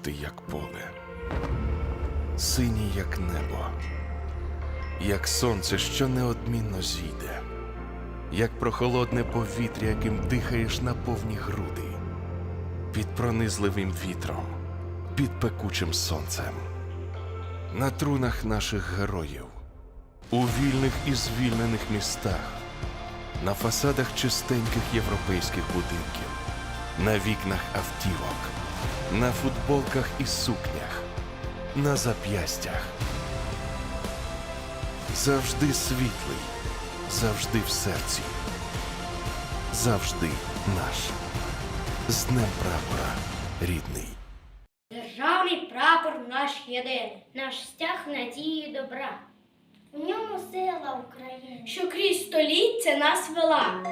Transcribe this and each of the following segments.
жовтий, як поле, синій, як небо, як сонце, що неодмінно зійде, як прохолодне повітря, яким дихаєш на повні груди, під пронизливим вітром, під пекучим сонцем, на трунах наших героїв, у вільних і звільнених містах, на фасадах чистеньких європейських будинків, на вікнах автівок, на футболках і сукнях, на зап'ястях. Завжди світлий, завжди в серці, завжди наш. З Днем прапора, рідний. Державний прапор наш єдиний, наш стяг надії добра. В ньому сила України, що крізь століття нас вела.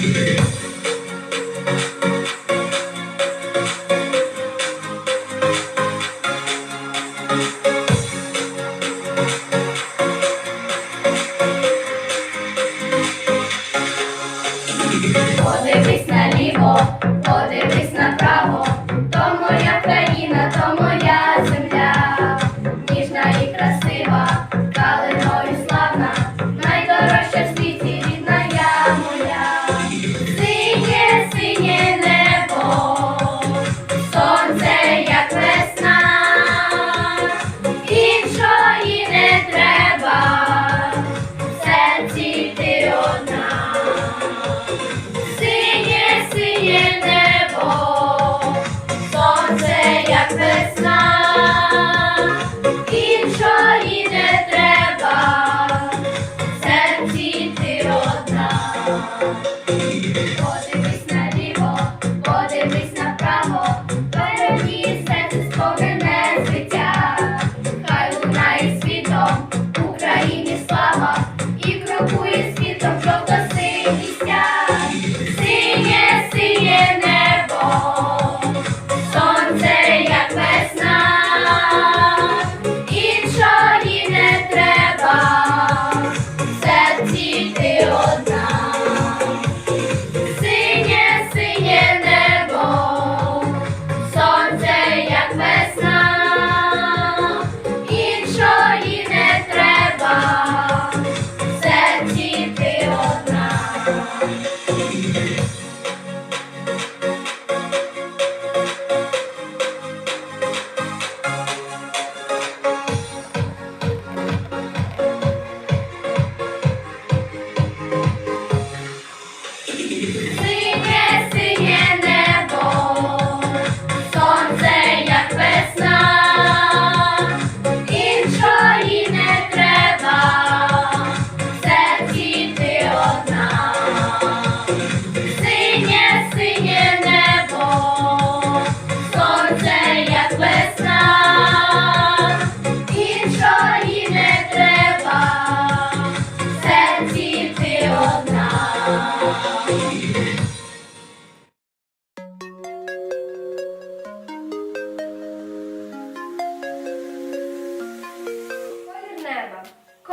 the biggest. love.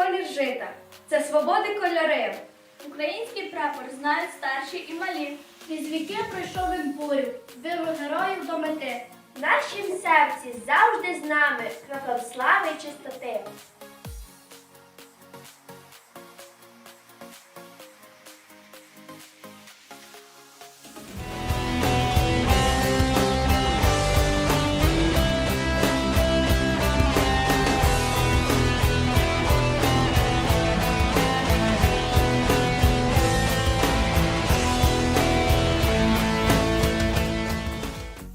Колір жита це свободи кольори. Український прапор знають старші і малі. Крізь віки пройшов він бурю, виру героїв до мети. В нашім серці завжди з нами кроком слави і чистоти.